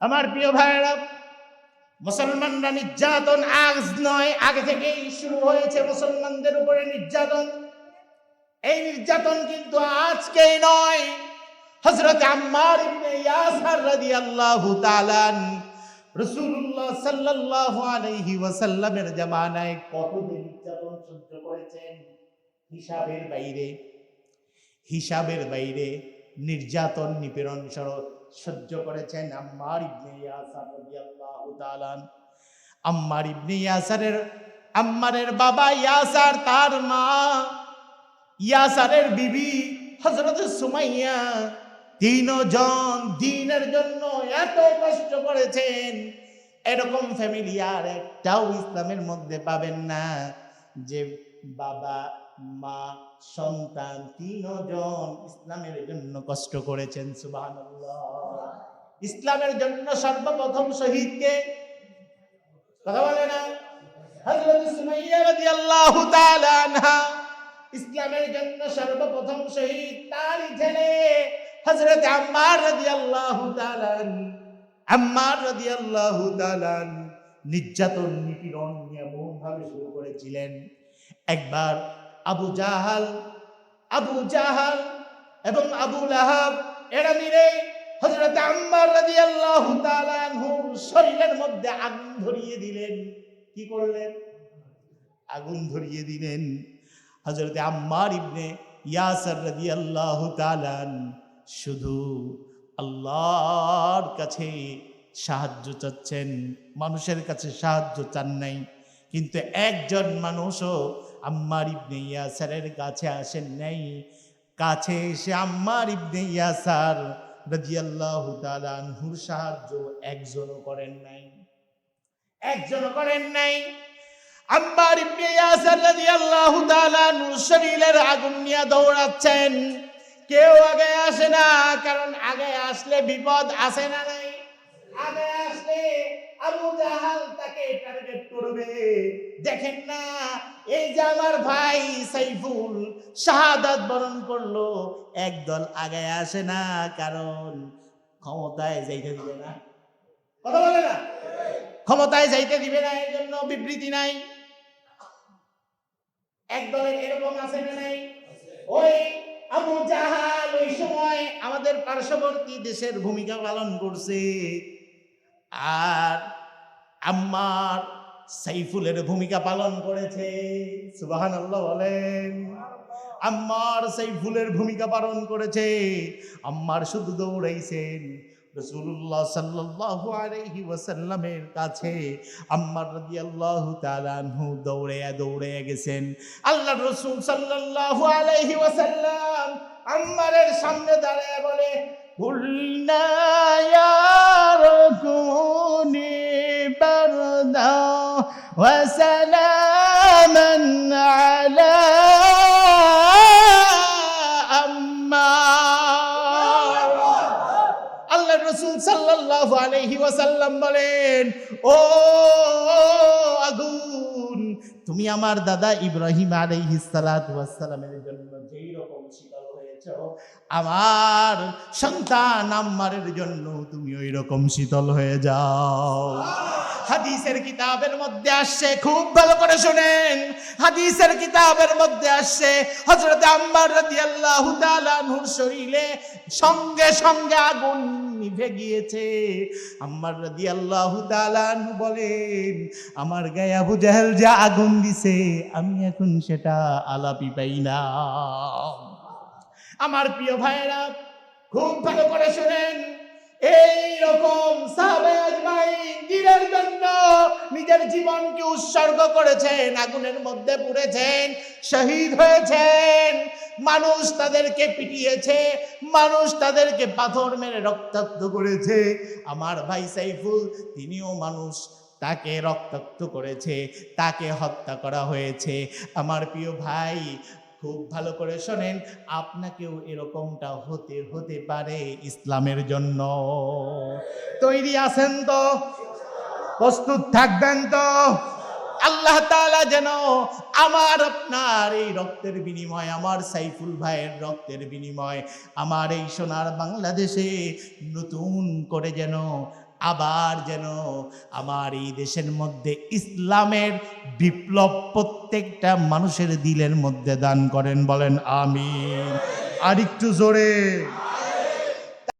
আমার প্রিয় ভাইয়েরা মুসলমানরা নির্যাতন আজ নয়, আগে থেকেই শুরু হয়েছে মুসলমানদের উপরে নির্যাতন। এই নির্যাতন কিন্তু আজকেই নয়। হযরত আম্মার ইবনে ইয়াসার রাদিয়াল্লাহু তাআলা রাসূলুল্লাহ সাল্লাল্লাহু আলাইহি ওয়াসাল্লামের জামানায় কতদিন নির্যাতন সহ্য করেছেন? হিসাবের বাইরে হিসাবের বাইরে নির্যাতন নিপীড়ন সরব। সহ্য করেছেন আম্মার ইবনে ইয়াসার রাদিয়াল্লাহু তাআলা আম্মার ইবনে ইয়াসারের, আম্মারের বাবা ইয়াসার, তার মা ইয়াসারের বিবি হযরত সুমাইয়া তিনজন দিনের জন্য এত কষ্ট করেছেন। এরকম ফ্যামিলি আর একটাও ইসলামের মধ্যে পাবেন না যে বাবা মা, সন্তান তিনজন ইসলামের জন্য কষ্ট করেছেন, সুবহানাল্লাহ। ইসলামের জন্য সর্বপ্রথম শহীদকে কথা বলে না? ইসলামের জন্য সর্বপ্রথম তারই ছেলে তাআলা নির্যাতন নিপীড়ন এমন ভাবে শুরু করেছিলেন। একবার আবু জাহাল আবু জাহাল এবং আবু লাহাব, এরা মিলে হযরত আম্মার তাআলা আনহুর শরীরের মধ্যে আগুন ধরিয়ে দিলেন। কি করলেন? আগুন ধরিয়ে দিলেন। হযরত আম্মার ইবনে ইয়াসার রাদিয়াল্লাহু তাআলা শুধু আল্লাহর কাছে সাহায্য চাচ্ছেন, মানুষের কাছে সাহায্য চান নাই। কিন্তু একজন মানুষও আম্মার ইবনে ইয়াসারের কাছে আসেন নাই। কাছে এসে আম্মার ইবনে ইয়াসার রাদিয়াল্লাহু তাআলা আনহুর সাহায্য একজনও করেন নাই। একজনও করেন নাই। আম্মার ইবনে ইয়াসার রাদিয়াল্লাহু তাআলা আনহুর শরীরের আগুন নিয়ে দৌড়াচ্ছেন। কেউ আগে আসে না, কারণ আগে আসলে বিপদ আসে না নাই? আগে আসলে আবু টার্গেট করবে। দেখেন না, এই যে আমার ভাই সাইফুল শাহাদাত বরণ করল, একদল আগে আসে না, কারণ ক্ষমতায় যাইতে দিবে না। কথা বলে না? ক্ষমতায় যাইতে দিবে না, এর জন্য বিবৃতি নাই। একদলের এরকম আছে না নাই? ওই আবু জাহাল ওই সময় আমাদের পার্শ্ববর্তী দেশের ভূমিকা পালন করছে। আর আম্মার সাইফুলের ভূমিকা পালন করেছে। সুবাহান আল্লাহ বলেন। আম্মার সাইফুলের ভূমিকা পালন করেছে। আম্মার শুধু দৌড়াইছেন রসুল্লাহ সাল্লাহু আলহি ওয়াসাল্লামের কাছে। আম্মার রদি আল্লাহ তালানহু দৌড়ে দৌড়ে গেছেন। আল্লাহ রসুল সাল্লাহু আলহি ওয়াসাল্লাম আম্মারের সামনে দাঁড়ায় বলে ভুল না وسلاما على أمار আল্লাহ রসুল সাল্লাল্লাহু আলাইহি ওয়াসাল্লাম বলেন ও আগুন তুমি আমার দাদা ইব্রাহিম আলাইহিস সালাতু ওয়াস সালামের জন্য যেই রকম শীতল হয়েছো আমার সন্তান আম্মারের জন্য তুমি ওই রকম শীতল হয়ে যাও হাদিসের কিতাবের মধ্যে আসছে, খুব ভালো করে শুনেন। হাদিসের কিতাবের মধ্যে আসছে, হযরত আম্মার রাদিয়াল্লাহু তাআলা নূর শরীরে সঙ্গে সঙ্গে আগুন নিভে গিয়েছে। আম্মার রাদিয়াল্লাহু তাআলা বলেন, আমার গায়ে আবু জাহেল যা আগুন দিছে, আমি এখন সেটা আলাপি পাই না। আমার প্রিয় ভাইয়েরা, খুব ভালো করে শুনেন এই রকম জন্য নিজের জীবনকে উৎসর্গ করেছেন, আগুনের মধ্যে পুড়েছেন, শহীদ হয়েছেন। মানুষ তাদেরকে পিটিয়েছে, মানুষ তাদেরকে পাথর মেরে রক্তাক্ত করেছে। আমার ভাই সাইফুল, তিনিও মানুষ, তাকে রক্তাক্ত করেছে, তাকে হত্যা করা হয়েছে। আমার প্রিয় ভাই, খুব ভালো করে শোনেন, আপনাকেও এরকমটা হতে হতে পারে ইসলামের জন্য। তৈরি আছেন তো? প্রস্তুত থাকবেন তো। আল্লাহ তাআলা যেন আমার, আপনার এই রক্তের বিনিময়, আমার সাইফুল ভাইয়ের রক্তের বিনিময়, আমার এই সোনার বাংলাদেশে নতুন করে যেন, আবার যেন আমার এই দেশের মধ্যে ইসলামের বিপ্লব প্রত্যেকটা মানুষের দিলের মধ্যে দান করেন, বলেন আমি আর একটু জোরে।